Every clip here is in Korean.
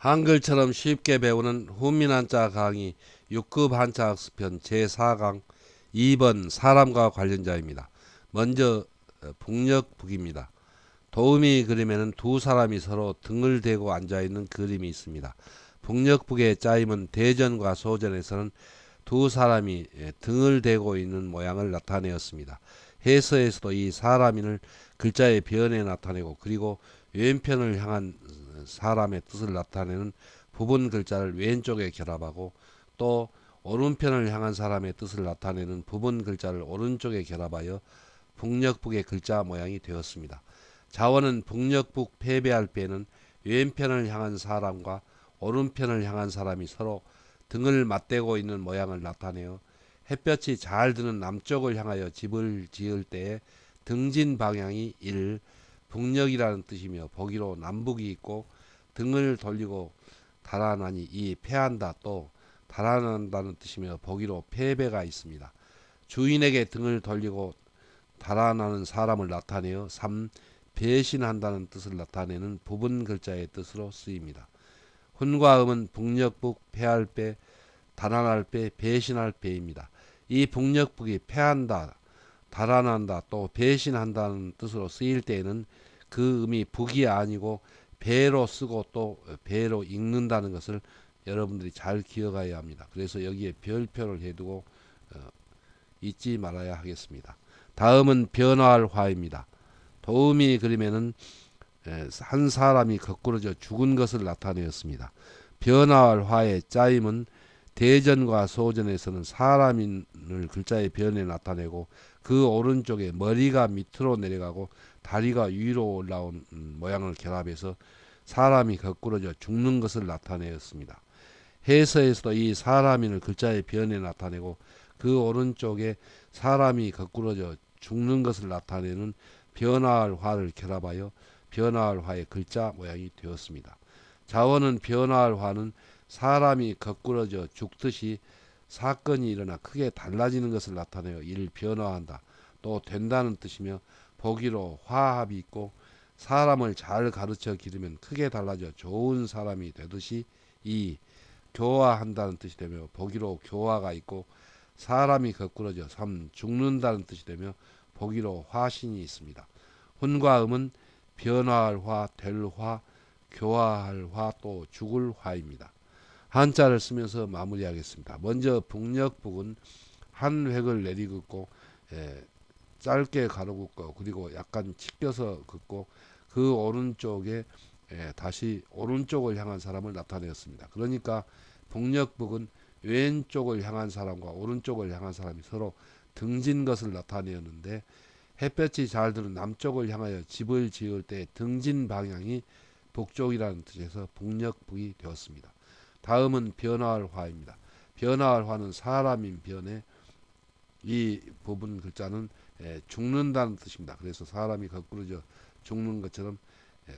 한글처럼 쉽게 배우는 훈민한자 강의 6급 한자 학습편 제4강 2번 사람과 관련자입니다. 먼저 어, 북녘북입니다. 도우미 그림에는 두 사람이 서로 등을 대고 앉아있는 그림이 있습니다. 북녘북의 짜임은 대전과 소전에서는 두 사람이 예, 등을 대고 있는 모양을 나타내었습니다. 해서에서도 이 사람인을 글자의 변에 나타내고 그리고 왼편을 향한 사람의 뜻을 나타내는 부분 글자를 왼쪽에 결합하고 또 오른편을 향한 사람의 뜻을 나타내는 부분 글자를 오른쪽에 결합하여 북녘북의 글자 모양이 되었습니다. 자원은 북녘북 패배할 때는 왼편을 향한 사람과 오른편을 향한 사람이 서로 등을 맞대고 있는 모양을 나타내어 햇볕이 잘 드는 남쪽을 향하여 집을 지을 때에 등진 방향이 1, 북녘이라는 뜻이며 보기로 남북이 있고 등을 돌리고 달아나니 이 패한다 또 달아난다는 뜻이며 보기로 패배가 있습니다. 주인에게 등을 돌리고 달아나는 사람을 나타내어 3. 배신한다는 뜻을 나타내는 부분 글자의 뜻으로 쓰입니다. 훈과 음은 북녘북 패할 배, 달아날 배, 배신할 배입니다. 이 북녘북이 패한다, 달아난다, 또 배신한다는 뜻으로 쓰일 때에는 그 음이 북이 아니고 배로 쓰고 또 배로 읽는다는 것을 여러분들이 잘 기억해야 합니다. 그래서 여기에 별표를 해두고 어, 잊지 말아야 하겠습니다. 다음은 변화할 화입니다. 도우미 그림에는 한 사람이 거꾸러져 죽은 것을 나타내었습니다. 변화할 화의 짜임은 대전과 소전에서는 사람인을 글자의 변에 나타내고 그 오른쪽에 머리가 밑으로 내려가고 다리가 위로 올라온 음, 모양을 결합해서 사람이 거꾸러져 죽는 것을 나타내었습니다. 해서에서도 이 사람인을 글자의 변에 나타내고 그 오른쪽에 사람이 거꾸러져 죽는 것을 나타내는 변화할 화를 결합하여 변화할 화의 글자 모양이 되었습니다. 자원은 변화할 화는 사람이 거꾸러져 죽듯이 사건이 일어나 크게 달라지는 것을 나타내어 이를 변화한다. 또 된다는 뜻이며 보기로 화합이 있고 사람을 잘 가르쳐 기르면 크게 달라져 좋은 사람이 되듯이 이 교화한다는 뜻이 되며 보기로 교화가 있고 사람이 거꾸러져 삼 죽는다는 뜻이 되며 보기로 화신이 있습니다. 훈과 음은 변화할 화, 될 화, 교화할 화, 또 죽을 화입니다. 한자를 쓰면서 마무리하겠습니다. 먼저 북녘 북은 한 획을 내리긋고 예, 짧게 가로 긋고 그리고 약간 치켜서 긋고 그 오른쪽에 예, 다시 오른쪽을 향한 사람을 나타내었습니다. 그러니까 북녘 북은 왼쪽을 향한 사람과 오른쪽을 향한 사람이 서로 등진 것을 나타내었는데 햇볕이 잘 드는 남쪽을 향하여 집을 지을 때 등진 방향이 북쪽이라는 뜻에서 북녘북이 되었습니다. 다음은 변화할 화입니다. 변화할 화는 사람인 변에 이 부분 글자는 죽는다는 뜻입니다. 그래서 사람이 거꾸로져 죽는 것처럼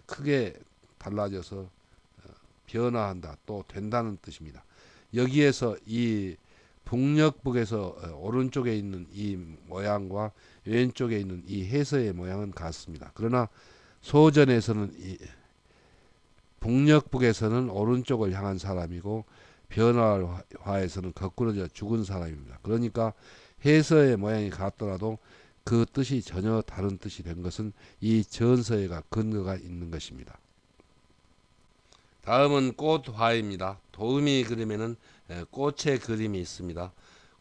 크게 달라져서 어, 변화한다 또 된다는 뜻입니다. 여기에서 이 북녘북에서 어, 오른쪽에 있는 이 모양과 왼쪽에 있는 이 해서의 모양은 같습니다. 그러나 소전에서는 이 북녘북에서는 오른쪽을 향한 사람이고 변화화에서는 거꾸로져 죽은 사람입니다. 그러니까 해서의 모양이 같더라도 그 뜻이 전혀 다른 뜻이 된 것은 이 전서에가 근거가 있는 것입니다. 다음은 꽃화입니다. 도우미 그림에는 꽃의 그림이 있습니다.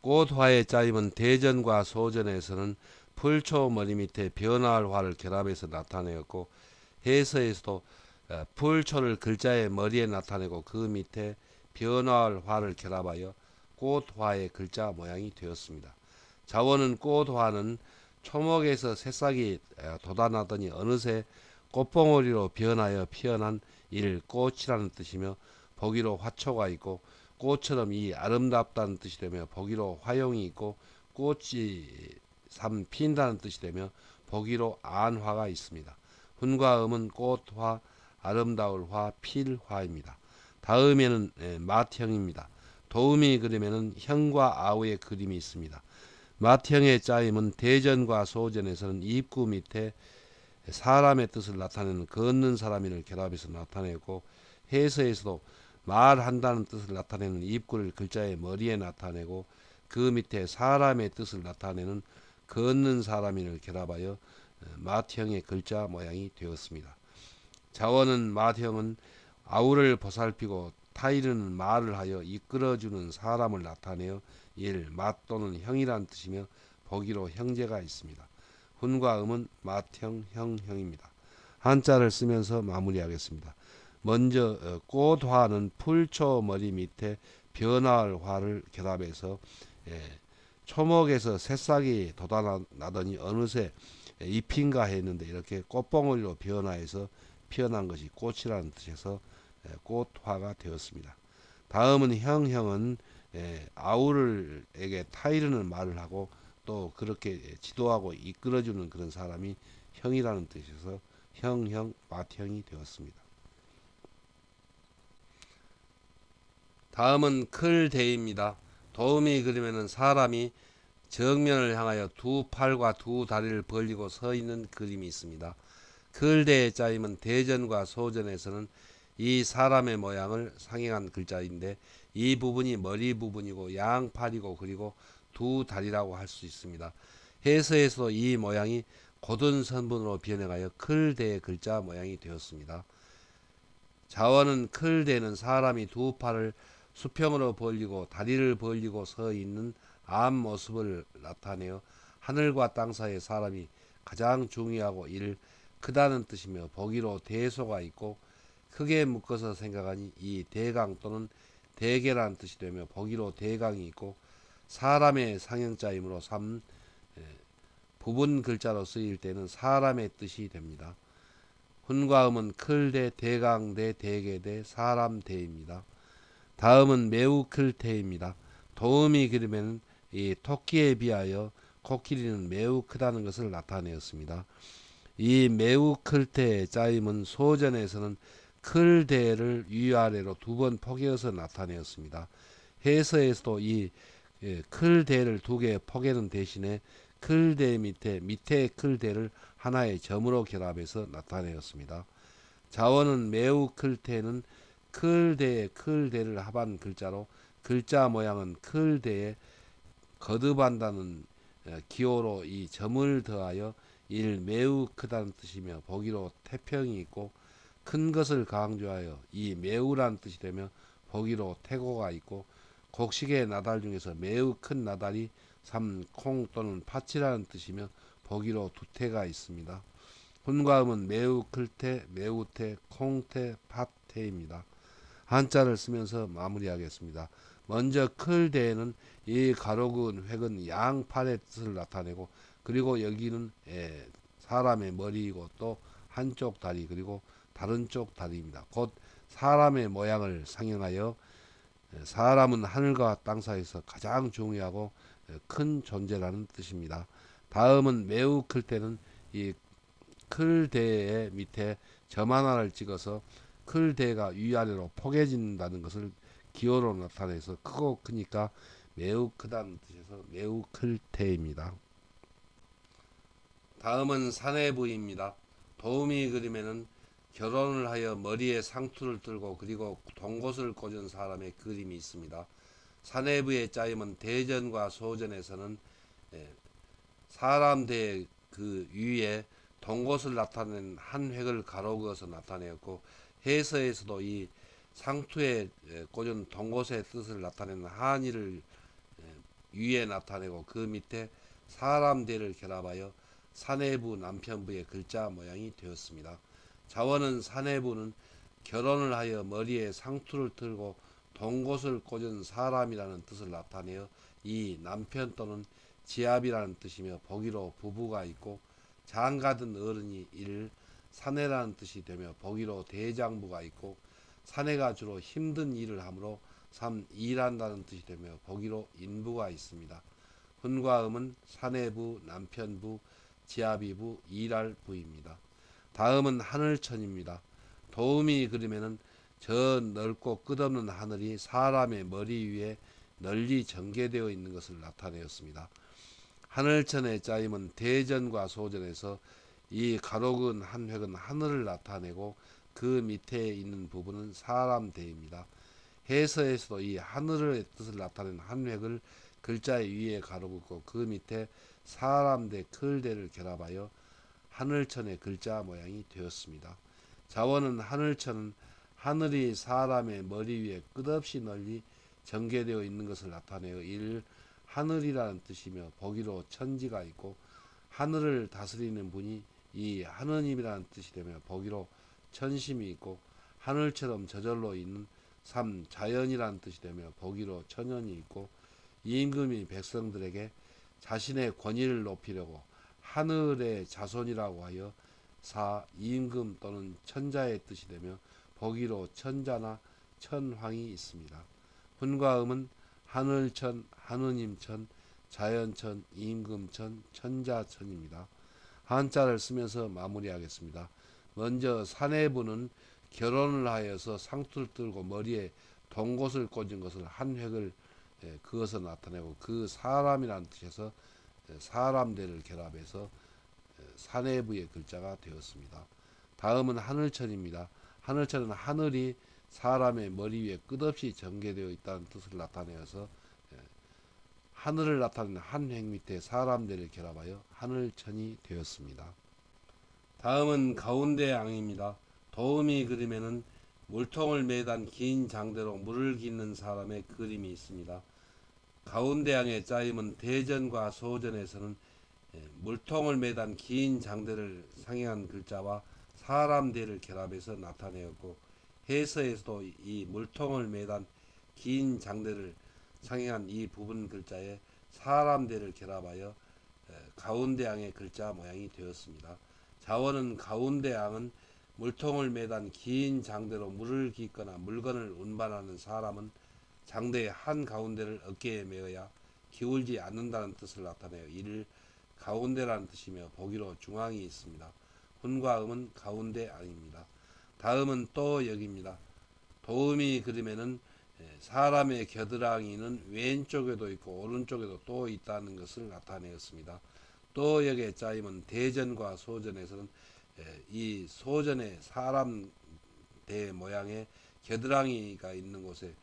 꽃화의 짜임은 대전과 소전에서는 풀초 머리 밑에 변화할 화를 결합해서 나타내었고 해서에서도 풀초를 글자의 머리에 나타내고 그 밑에 변화할 화를 결합하여 꽃화의 글자 모양이 되었습니다. 자원은 꽃화는 초목에서 새싹이 돋아나더니 어느새 꽃봉오리로 변하여 피어난 일 꽃이라는 뜻이며 보기로 화초가 있고 꽃처럼 이 아름답다는 뜻이 되며 보기로 화용이 있고 꽃이 삼 핀다는 뜻이 되며 보기로 안화가 있습니다. 훈과 음은 꽃화, 아름다울 화, 필화입니다. 다음에는 맏형입니다. 도우미 그림에는 형과 아우의 그림이 있습니다. 맏형의 짜임은 대전과 소전에서는 입구 밑에 사람의 뜻을 나타내는 걷는 사람인을 결합해서 나타내고 해서에서도 말한다는 뜻을 나타내는 입구를 글자의 머리에 나타내고 그 밑에 사람의 뜻을 나타내는 걷는 사람인을 결합하여 어, 맏형의 글자 모양이 되었습니다. 자원은 맏형은 아우를 보살피고 타이르는 말을 하여 이끌어주는 사람을 나타내어 일, 맏 또는 형이란 뜻이며 보기로 형제가 있습니다. 훈과 음은 맏형, 형, 형입니다. 한자를 쓰면서 마무리하겠습니다. 먼저 어, 꽃화는 풀초 머리 밑에 변화할 화를 결합해서 예, 초목에서 새싹이 돋아나더니 어느새 잎인가 했는데 이렇게 꽃봉오리로 변화해서 피어난 것이 꽃이라는 뜻에서 예, 꽃화가 되었습니다. 다음은 형형은 예, 아우를에게 타이르는 말을 하고 또 그렇게 지도하고 이끌어주는 그런 사람이 형이라는 뜻에서 형형 맏형이 되었습니다. 다음은 클대입니다. 도움이 그리면은 사람이 정면을 향하여 두 팔과 두 다리를 벌리고 서 있는 그림이 있습니다. 클대의 짜임은 대전과 소전에서는 이 사람의 모양을 상행한 글자인데 이 부분이 머리 부분이고 양팔이고 그리고 두 다리라고 할 수 있습니다. 해서에서 이 모양이 고든 선분으로 변해가여 클대의 글자 모양이 되었습니다. 자원은 클대는 사람이 두 팔을 수평으로 벌리고 다리를 벌리고 서 있는 앞 모습을 나타내어 하늘과 땅 사이에 사람이 가장 중요하고 일 크다는 뜻이며 보기로 대소가 있고 크게 묶어서 생각하니 이 대강 또는 대계라는 뜻이 되며 보기로 대강이 있고 사람의 상형자이므로 삼 부분 글자로 쓰일 때는 사람의 뜻이 됩니다. 훈과음은 클대 대강대 대계대 사람대입니다. 다음은 매우 클테입니다. 도움이 그리면 이 토끼에 비하여 코끼리는 매우 크다는 것을 나타내었습니다. 이 매우 클테의 짜임은 소전에서는 클 대를 위아래로 두 번 포개어서 나타내었습니다. 해서에서도 이 예, 클대를 두 개 포개는 대신에 클 대 밑에 밑에 클 대를 하나의 점으로 결합해서 나타내었습니다. 자원은 매우 클테는 클대에 클대를 합한 글자로 글자 모양은 클 대에 거듭한다는 어, 기호로 이 점을 더하여 일 매우 크다는 뜻이며 보기로 태평이 있고 큰 것을 강조하여 이 매우란 뜻이 되며 보기로 태고가 있고 곡식의 나달 중에서 매우 큰 나달이 삼콩 또는 팥이라는 뜻이며 보기로 두태가 있습니다. 혼과음은 매우 클태, 매우태, 콩태, 팥태입니다. 한자를 쓰면서 마무리하겠습니다. 먼저 클대에는 이 가로근 획은 양팔의 뜻을 나타내고 그리고 여기는 예, 사람의 머리이고 또 한쪽 다리 그리고 다른 쪽 다리입니다. 곧 사람의 모양을 상영하여 예, 사람은 하늘과 땅 사이에서 가장 중요하고 예, 큰 존재라는 뜻입니다. 다음은 매우 클 때는 이 클대의 밑에 점 하나를 찍어서 클대가 위아래로 포개진다는 것을 기호로 나타내서 크고 크니까 매우 크다는 뜻에서 매우 클 태입니다. 다음은 사내부입니다. 도우미 그림에는 결혼을 하여 머리에 상투를 들고 그리고 동곳을 꽂은 사람의 그림이 있습니다. 사내부의 짜임은 대전과 소전에서는 예, 사람 대그 위에 동곳을 나타낸 한 획을 가로 그어서 나타내었고 해서에서도 이 상투에 꽂은 동곳의 뜻을 나타내는 한의를 위에 나타내고 그 밑에 사람 대를 결합하여 사내부 남편부의 글자 모양이 되었습니다. 자원은 사내부는 결혼을 하여 머리에 상투를 들고 동곳을 꽂은 사람이라는 뜻을 나타내어 이 남편 또는 지압이라는 뜻이며 보기로 부부가 있고 장가든 어른이 이를 사내라는 뜻이 되며 보기로 대장부가 있고 사내가 주로 힘든 일을 하므로 삼 일한다는 뜻이 되며 보기로 인부가 있습니다. 훈과 음은 사내부, 남편부, 지아비부, 일할 부입니다. 다음은 하늘천입니다. 도움이 그림에는 저 넓고 끝없는 하늘이 사람의 머리 위에 널리 전개되어 있는 것을 나타내었습니다. 하늘천의 짜임은 대전과 소전에서 이 가로근 한 획은 하늘을 나타내고 그 밑에 있는 부분은 사람 대입니다. 해서에서도 이 하늘의 뜻을 나타내는 한획을 글자 위에 가로 긋고 그 밑에 사람대 클대를 결합하여 하늘천의 글자 모양이 되었습니다. 자원은 하늘천은 하늘이 사람의 머리 위에 끝없이 널리 전개되어 있는 것을 나타내어 이를 하늘이라는 뜻이며 보기로 천지가 있고 하늘을 다스리는 분이 이 하느님이라는 뜻이 되며 보기로 천심이 있고 하늘처럼 저절로 있는 삼 자연이라는 뜻이 되며 보기로 천연이 있고 임금이 백성들에게 자신의 권위를 높이려고 하늘의 자손이라고 하여 사 임금 또는 천자의 뜻이 되며 보기로 천자나 천황이 있습니다. 훈과 음은 하늘천, 하느님천, 자연천, 임금천, 천자천입니다. 한자를 쓰면서 마무리하겠습니다. 먼저 사내부는 결혼을 하여서 상투를 들고 머리에 동곳을 꽂은 것을 한 획을 예, 그것을 나타내고 그 사람이라는 뜻에서 예, 사람들을 결합해서 예, 사내부의 글자가 되었습니다. 다음은 하늘천입니다. 하늘천은 하늘이 사람의 머리 위에 끝없이 전개되어 있다는 뜻을 나타내어서 예, 하늘을 나타내는 한 획 밑에 사람들을 결합하여 하늘천이 되었습니다. 다음은 가운데 양입니다. 도움이 그림에는 물통을 매단 긴 장대로 물을 깃는 사람의 그림이 있습니다. 가운데 양의 짜임은 대전과 소전에서는 예, 물통을 매단 긴 장대를 상행한 글자와 사람 대를 결합해서 나타내었고 해서에서도 이 물통을 매단 긴 장대를 상행한 이 부분 글자에 사람 대를 결합하여 에, 가운데 양의 글자 모양이 되었습니다. 자원은 가운데 양은 물통을 매단 긴 장대로 물을 깃거나 물건을 운반하는 사람은 장대의 한 가운데를 어깨에 메어야 기울지 않는다는 뜻을 나타내어 이를 가운데라는 뜻이며 보기로 중앙이 있습니다. 훈과 음은 가운데 아닙니다. 다음은 또 여기입니다. 도움이 그림에는 예, 사람의 겨드랑이는 왼쪽에도 있고 오른쪽에도 또 있다는 것을 나타내었습니다. 또 여기에 짜임은 대전과 소전에서는 예, 이 소전의 사람 대 모양의 겨드랑이가 있는 곳에 예,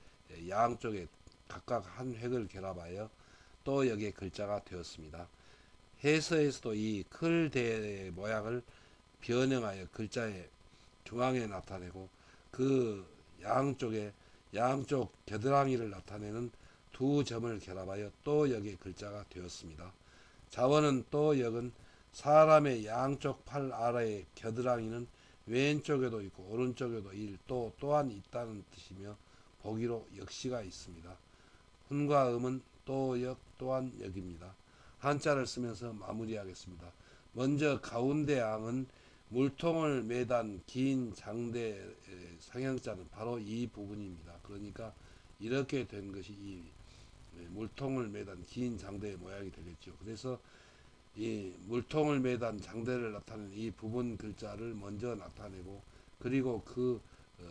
양쪽에 각각 한 획을 결합하여 또 여기에 글자가 되었습니다. 해서에서도 이 클대의 모양을 변형하여 글자의 중앙에 나타내고 그 양쪽에 양쪽 겨드랑이를 나타내는 두 점을 결합하여 또 역의 글자가 되었습니다. 자원은 또 역은 사람의 양쪽 팔 아래의 겨드랑이는 왼쪽에도 있고 오른쪽에도 일 또 또한 있다는 뜻이며 보기로 역시가 있습니다. 훈과 음은 또 역 또한 역입니다. 한자를 쓰면서 마무리하겠습니다. 먼저 가운데 양은 물통을 매단 긴 장대 상형자는 바로 이 부분입니다. 그러니까 이렇게 된 것이 이 물통을 매단 긴 장대의 모양이 되겠죠. 그래서 이 물통을 매단 장대를 나타내는 이 부분 글자를 먼저 나타내고 그리고 그 어,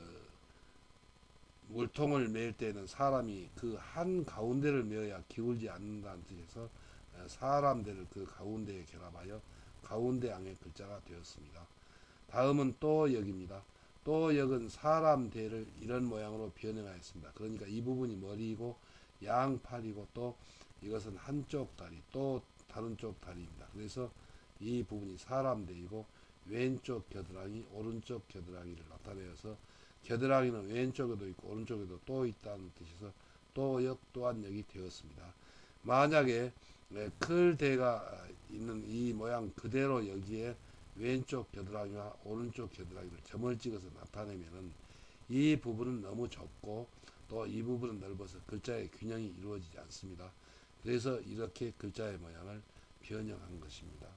물통을 매일 때는 사람이 그 한 가운데를 메어야 기울지 않는다는 뜻에서 사람들을 그 가운데에 결합하여 가운데 양의 글자가 되었습니다. 다음은 또 역입니다. 또 역은 사람 대를 이런 모양으로 변형하였습니다. 그러니까 이 부분이 머리이고 양팔이고 또 이것은 한쪽 다리 또 다른 쪽 다리입니다. 그래서 이 부분이 사람 대이고 왼쪽 겨드랑이 오른쪽 겨드랑이를 나타내어서 겨드랑이는 왼쪽에도 있고 오른쪽에도 또 있다는 뜻에서 또 역 또한 역이 되었습니다. 만약에 네, 클대가 있는 이 모양 그대로 여기에 왼쪽 겨드랑이와 오른쪽 겨드랑이를 점을 찍어서 나타내면은 이 부분은 너무 좁고 또 이 부분은 넓어서 글자의 균형이 이루어지지 않습니다. 그래서 이렇게 글자의 모양을 변형한 것입니다.